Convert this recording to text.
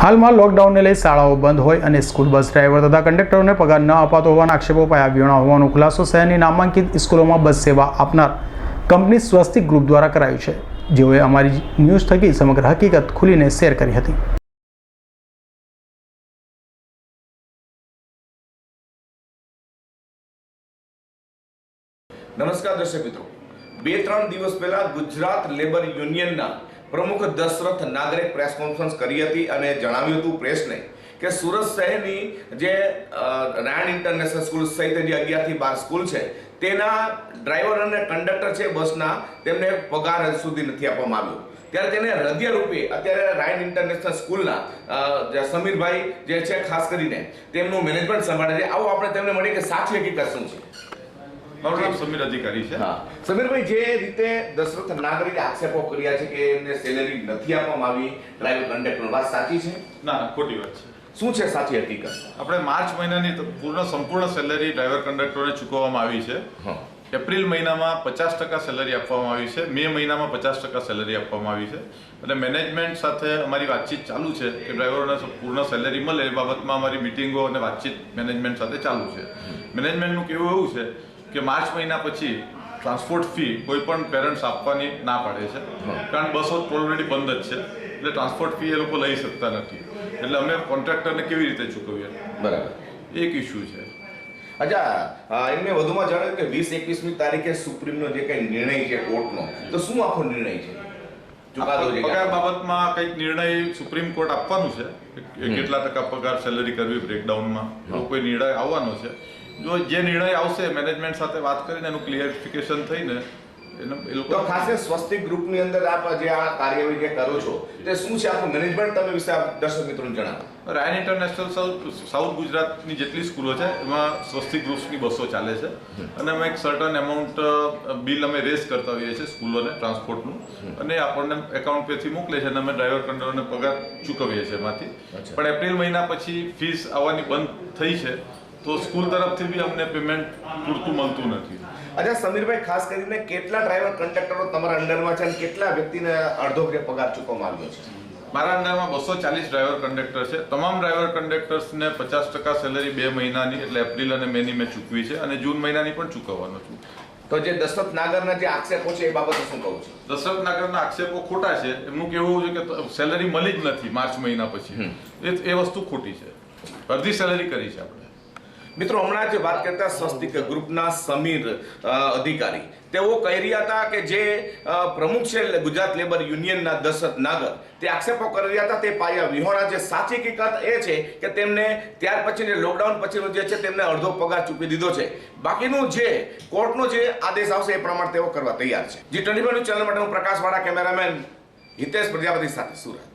હાલમાં લોકડાઉનને લઈ શાળાઓ બંધ હોય અને સ્કૂલ બસ ડ્રાઈવર તથા કંડક્ટરોને પગાર ન અપાતો હોવાના આક્ષેપો પાયા હોવાનો ખુલાસો શહેરની નામાંકિત સ્કૂલોમાં બસ સેવા આપનાર કંપની સ્વસ્તિક ગ્રુપ દ્વારા કરાયું છે. જેઓએ અમારી ન્યૂઝ થકી સમગ્ર હકીકત ખુલીને શેર કરી હતી. નમસ્કાર દર્શક મિત્રો. બે ત્રણ દિવસ પહેલા ગુજરાત લેબર યુનિયનના પ્રમુખ દશરથ નાગરે પ્રેસ કોન્ફરન્સ કરી હતી અને જણાવ્યું હતું પ્રેસને કે સુરત શહેરની જે નારાયણ રાયણ ઇન્ટરનેશનલ સ્કૂલ સહિત જે અગિયારથી બાર સ્કૂલ છે, તેના ડ્રાઈવર અને કંડક્ટર છે બસના, તેમને પગાર હજુ સુધી નથી આપવામાં આવ્યો. ત્યારે તેને હૃદય રૂપે અત્યારે રાયન ઇન્ટરનેશનલ સ્કૂલના સમીરભાઈ જે છે, ખાસ કરીને તેમનું મેનેજમેન્ટ સંભાળે છે. આવો આપણે તેમને મળીએ કે સાચી હકીકત શું છે? મારું નામ સમીર અધિકારી છે. સમીરભાઈ જે રીતે દશરથ નાગરિકે આક્ષેપો કર્યા છે કે એમને સેલેરી નથી આપવામાં આવી ડ્રાઈવર કંડક્ટર વાત સાચી છે? ના ના ખોટી વાત છે. શું છે સાચી હકીકત? આપણે માર્ચ મહિનાની પૂર્ણ સંપૂર્ણ સેલેરી ડ્રાઈવર કંડક્ટરને ચૂકવવામાં આવી છે. એપ્રિલ મહિનામાં પચાસ ટકા સેલેરી આપવામાં આવી છે. મે મહિનામાં પચાસ ટકા સેલરી આપવામાં આવી છે. અને મેનેજમેન્ટ સાથે અમારી વાતચીત ચાલુ છે કે ડ્રાઈવરોને પૂર્ણ સેલેરી મળે એ બાબતમાં અમારી મિટિંગો અને વાતચીત મેનેજમેન્ટ સાથે ચાલુ છે. મેનેજમેન્ટનું કેવું એવું છે કે માર્ચ મહિના પછી ટ્રાન્સપોર્ટ ફી કોઈ પણ પેરેન્ટ્સ આપવાની ના પાડે છે. કારણ બસો ઓલરેડી બંધ જ છે. એટલે ટ્રાન્સપોર્ટ ફી એ લોકો લઈ શકતા નથી. એટલે અમે કોન્ટ્રાક્ટરને કેવી રીતે ચૂકવીએ? બરાબર. એક ઇસ્યુ છે. અચ્છા એમને વધુમાં જણાવ્યું કે વીસ એકવીસમી તારીખે સુપ્રીમનો જે કંઈ નિર્ણય છે કોર્ટનો તો શું આખો નિર્ણય છે? પગાર બાબતમાં કંઈક નિર્ણય સુપ્રીમ કોર્ટ આપવાનું છે. કેટલા ટકા પગાર સેલરી કરવી બ્રેકડાઉનમાં એવો કોઈ નિર્ણય આવવાનો છે. જો જે નિર્ણય આવશે મેનેજમેન્ટ સાથે વાત કરીને એનું ક્લિયરિફિકેશન થઈને એ તો લોકો ખાસ કરીને સ્વસ્તિક ગ્રુપની અંદર આપ જે આ કાર્યવાહી જે કરો છો તે શું છે? આપણું મેનેજમેન્ટ તમે વિશે દર્શક મિત્રોને જણાવો. રાયન ઇન્ટરનેશનલ સાઉથ સાઉથ ગુજરાતની જેટલી સ્કૂલો છે એમાં સ્વસ્તિક ગ્રુપ્સની બસો ચાલે છે. અને અમે એક સર્ટન એમાઉન્ટ બિલ અમે રેઝ કરતા હોઈએ છીએ સ્કૂલોને ટ્રાન્સપોર્ટનું અને આપણને એકાઉન્ટ પેથી મોકલે છે અને અમે ડ્રાઈવર કંડક્ટરને પગાર ચૂકવીએ છીએ એમાંથી. પણ એપ્રિલ મહિના પછી ફીસ આવવાની બંધ થઈ છે. તો સ્કૂલ તરફથી બી અમને પેમેન્ટ પૂરતું મળતું નથી. અચ્છા સમીરભાઈ ખાસ કરીને કેટલા ડ્રાઈવર કંડક્ટરો તમારા અંડરમાં છે અને કેટલા વ્યક્તિને અડધો કે પગાર ચૂકવવામાં આવ્યો છે? મારા અંડરમાં બસો ચાલીસ ડ્રાઈવર કંડક્ટર છે. તમામ ડ્રાઈવર કંડક્ટર્સને પચાસ ટકા સેલરી બે મહિનાની એટલે એપ્રિલ અને મેની મેં ચૂકવી છે અને જૂન મહિનાની પણ ચૂકવવાનો છું. તો જે દશરથ નાગરના જે આક્ષેપો છે એ બાબતે શું કહું છું? દશરથ નાગરના આક્ષેપો ખોટા છે. એમનું કહેવું છે કે સેલરી મળી જ નથી માર્ચ મહિના પછી. એ વસ્તુ ખોટી છે. અડધી સેલરી કરી છે આપણે. મિત્રો, હમણાં જ વાત કરતા સ્વસ્તિક ગ્રુપના સમીર અધિકારી. તેઓ કહી રહ્યા હતા કે જે પ્રમુખ છે ગુજરાત લેબર યુનિયનના દશરથ નાગર, તે આક્ષેપો કરી રહ્યા હતા, તે પાયા વિહોણા. જે સાચી હકીકત એ છે કે તેમને ત્યાર પછી લોકડાઉન પછીનો જે છે તેમને અડધો પગાર ચૂકવી દીધો છે. બાકીનું જે કોર્ટનો જે આદેશ આવશે એ પ્રમાણે તેઓ કરવા તૈયાર છે. જી ટ્વેન્ટી ચેનલ માટે હું પ્રકાશવાળા કેમેરામેન હિતેશ પ્રજાપતિ સાથે સુરત.